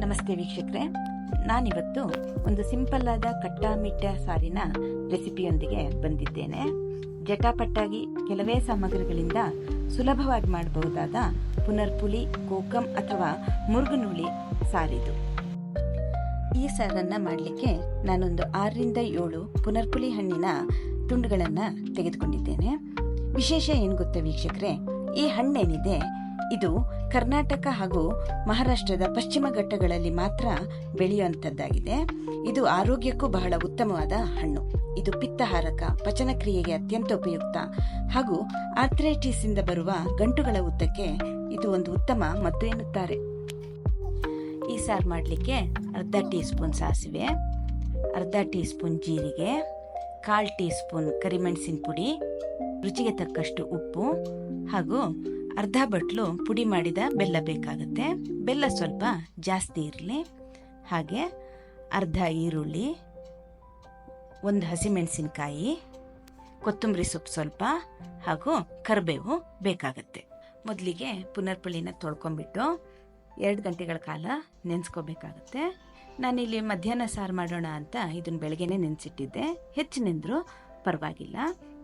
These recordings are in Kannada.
ನಮಸ್ತೆ ವೀಕ್ಷಕರೇ. ನಾನಿವತ್ತು ಒಂದು ಸಿಂಪಲ್ ಆದ ಕಟ್ಟಾಮಿಟ್ಟ ಸಾರಿನ ರೆಸಿಪಿಯೊಂದಿಗೆ ಬಂದಿದ್ದೇನೆ. ಜಟಾಪಟ್ಟಾಗಿ ಕೆಲವೇ ಸಾಮಗ್ರಿಗಳಿಂದ ಸುಲಭವಾಗಿ ಮಾಡಬಹುದಾದ ಪುನರ್ಪುಲಿ, ಕೋಕಂ ಅಥವಾ ಮುರುಗನುಳಿ ಸಾರಿದು. ಈ ಸಾರನ್ನು ಮಾಡಲಿಕ್ಕೆ ನಾನೊಂದು ಆರರಿಂದ ಏಳು ಪುನರ್ಪುಲಿ ಹಣ್ಣಿನ ತುಂಡುಗಳನ್ನು ತೆಗೆದುಕೊಂಡಿದ್ದೇನೆ. ವಿಶೇಷ ಏನು ಗೊತ್ತಾ ವೀಕ್ಷಕರೇ, ಈ ಹಣ್ಣೇನಿದೆ ಇದು ಕರ್ನಾಟಕ ಹಾಗೂ ಮಹಾರಾಷ್ಟ್ರದ ಪಶ್ಚಿಮ ಘಟ್ಟಗಳಲ್ಲಿ ಮಾತ್ರ ಬೆಳೆಯುವಂಥದ್ದಾಗಿದೆ. ಇದು ಆರೋಗ್ಯಕ್ಕೂ ಬಹಳ ಉತ್ತಮವಾದ ಹಣ್ಣು. ಇದು ಪಿತ್ತಹಾರಕ, ಪಚನಕ್ರಿಯೆಗೆ ಅತ್ಯಂತ ಉಪಯುಕ್ತ ಹಾಗೂ ಆರ್ಥ್ರೈಟಿಸ್ ಇಂದ ಬರುವ ಗಂಟುಗಳ ಉದ್ದಕ್ಕೆ ಇದು ಒಂದು ಉತ್ತಮ ಮದ್ದು ಎನ್ನುತ್ತಾರೆ. ಈ ಸಾರು ಮಾಡಲಿಕ್ಕೆ ಅರ್ಧ ಟೀ ಸ್ಪೂನ್ ಸಾಸಿವೆ, ಅರ್ಧ ಟೀ ಸ್ಪೂನ್ ಜೀರಿಗೆ, ಕಾಲು ಟೀ ಸ್ಪೂನ್ ಕರಿಮೆಣಸಿನ ಪುಡಿ, ರುಚಿಗೆ ತಕ್ಕಷ್ಟು ಉಪ್ಪು ಹಾಗೂ ಅರ್ಧ ಬಟ್ಲು ಪುಡಿ ಮಾಡಿದ ಬೆಲ್ಲ ಬೇಕಾಗುತ್ತೆ. ಬೆಲ್ಲ ಸ್ವಲ್ಪ ಜಾಸ್ತಿ ಇರಲಿ. ಹಾಗೆ ಅರ್ಧ ಈರುಳ್ಳಿ, ಒಂದು ಹಸಿಮೆಣಸಿನಕಾಯಿ, ಕೊತ್ತಂಬರಿ ಸೊಪ್ಪು ಸ್ವಲ್ಪ ಹಾಗೂ ಕರಿಬೇವು ಬೇಕಾಗುತ್ತೆ. ಮೊದಲಿಗೆ ಪುನರ್ಪುಳಿನ ತೊಳ್ಕೊಂಬಿಟ್ಟು ಎರಡು ಗಂಟೆಗಳ ಕಾಲ ನೆನೆಸ್ಕೋಬೇಕಾಗುತ್ತೆ. ನಾನಿಲ್ಲಿ ಮಧ್ಯಾಹ್ನ ಸಾರು ಮಾಡೋಣ ಅಂತ ಇದನ್ನು ಬೆಳಗ್ಗೆನೆ ನೆನೆಸಿಟ್ಟಿದ್ದೆ. ಹೆಚ್ಚು ನೆಂದರೂ ಪರವಾಗಿಲ್ಲ.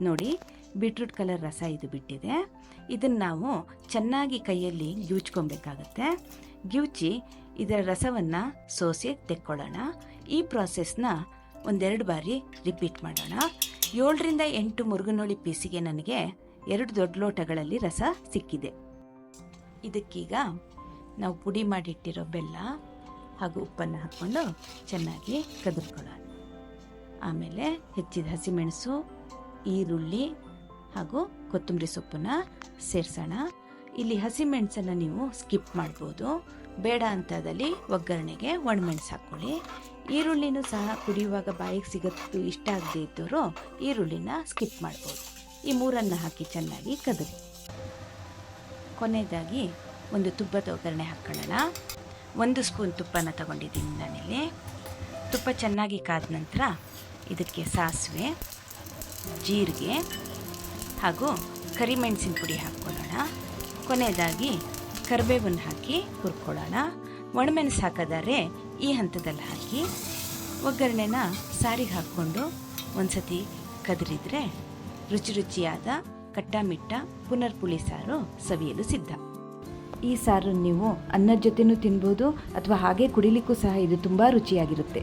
ನೋಡಿ ಬೀಟ್ರೂಟ್ ಕಲರ್ ರಸ ಇದು ಬಿಟ್ಟಿದೆ. ಇದನ್ನು ನಾವು ಚೆನ್ನಾಗಿ ಕೈಯಲ್ಲಿ ಗಿವುಚ್ಕೊಬೇಕಾಗತ್ತೆ ಗಿವುಚಿ ಇದರ ರಸವನ್ನು ಸೋಸಿ ತೆಕ್ಕೊಳ್ಳೋಣ. ಈ ಪ್ರಾಸೆಸ್ನ ಒಂದೆರಡು ಬಾರಿ ರಿಪೀಟ್ ಮಾಡೋಣ. ಏಳರಿಂದ ಎಂಟು ಮುರುಗನೋಳಿ ಪೀಸಿಗೆ ನನಗೆ ಎರಡು ದೊಡ್ಡ ಲೋಟಗಳಲ್ಲಿ ರಸ ಸಿಕ್ಕಿದೆ. ಇದಕ್ಕೀಗ ನಾವು ಪುಡಿ ಮಾಡಿಟ್ಟಿರೋ ಬೆಲ್ಲ ಹಾಗೂ ಉಪ್ಪನ್ನು ಹಾಕ್ಕೊಂಡು ಚೆನ್ನಾಗಿ ಕದರ್ಕೊಳ್ಳೋಣ. ಆಮೇಲೆ ಹೆಚ್ಚಿದ ಹಸಿಮೆಣಸು, ಈರುಳ್ಳಿ ಹಾಗೂ ಕೊತ್ತಂಬರಿ ಸೊಪ್ಪನ್ನ ಸೇರಿಸೋಣ. ಇಲ್ಲಿ ಹಸಿಮೆಣಸನ್ನು ನೀವು ಸ್ಕಿಪ್ ಮಾಡ್ಬೋದು. ಬೇಡ ಅಂತದಲ್ಲಿ ಒಗ್ಗರಣೆಗೆ ಒಣಮೆಣಸು ಹಾಕ್ಕೊಳ್ಳಿ. ಈರುಳ್ಳಿನೂ ಸಹ ಕುಡಿಯುವಾಗ ಬಾಯಿಗೆ ಸಿಗತ್ತು ಇಷ್ಟ ಆಗದೆ ಇದ್ದವರು ಈರುಳ್ಳಿನ ಸ್ಕಿಪ್ ಮಾಡ್ಬೋದು. ಈ ಮೂರನ್ನು ಹಾಕಿ ಚೆನ್ನಾಗಿ ಕದರಿ ಕೊನೆಯದಾಗಿ ಒಂದು ತುಪ್ಪದ ಒಗ್ಗರಣೆ ಹಾಕ್ಕೊಳ್ಳೋಣ ಒಂದು ಸ್ಪೂನ್ ತುಪ್ಪನ ತಗೊಂಡಿದ್ದೀನಿ ನಾನಿಲ್ಲಿ. ತುಪ್ಪ ಚೆನ್ನಾಗಿ ಕಾದ ನಂತರ ಇದಕ್ಕೆ ಸಾಸಿವೆ, ಜೀರಿಗೆ ಹಾಗೂ ಕರಿಮೆಣಸಿನ ಪುಡಿ ಹಾಕ್ಕೊಳ್ಳೋಣ. ಕೊನೆಯದಾಗಿ ಕರಿಬೇವನ್ನು ಹಾಕಿ ಹುರ್ಕೊಳ್ಳೋಣ. ಒಣಮೆಣಸು ಹಾಕೋದಾದ್ರೆ ಈ ಹಂತದಲ್ಲಿ ಹಾಕಿ ಒಗ್ಗರಣೆನ ಸಾರಿಗೆ ಹಾಕ್ಕೊಂಡು ಒಂದ್ಸತಿ ಕದರಿದ್ರೆ ರುಚಿ ರುಚಿಯಾದ ಕಟ್ಟಾಮಿಟ್ಟ ಪುನರ್ಪುಳಿ ಸಾರು ಸವಿಯಲು ಸಿದ್ಧ. ಈ ಸಾರು ನೀವು ಅನ್ನದ ಜೊತೆನೂ ತಿನ್ಬೋದು ಅಥವಾ ಹಾಗೆ ಕುಡಿಲಿಕ್ಕೂ ಸಹ ಇದು ತುಂಬ ರುಚಿಯಾಗಿರುತ್ತೆ.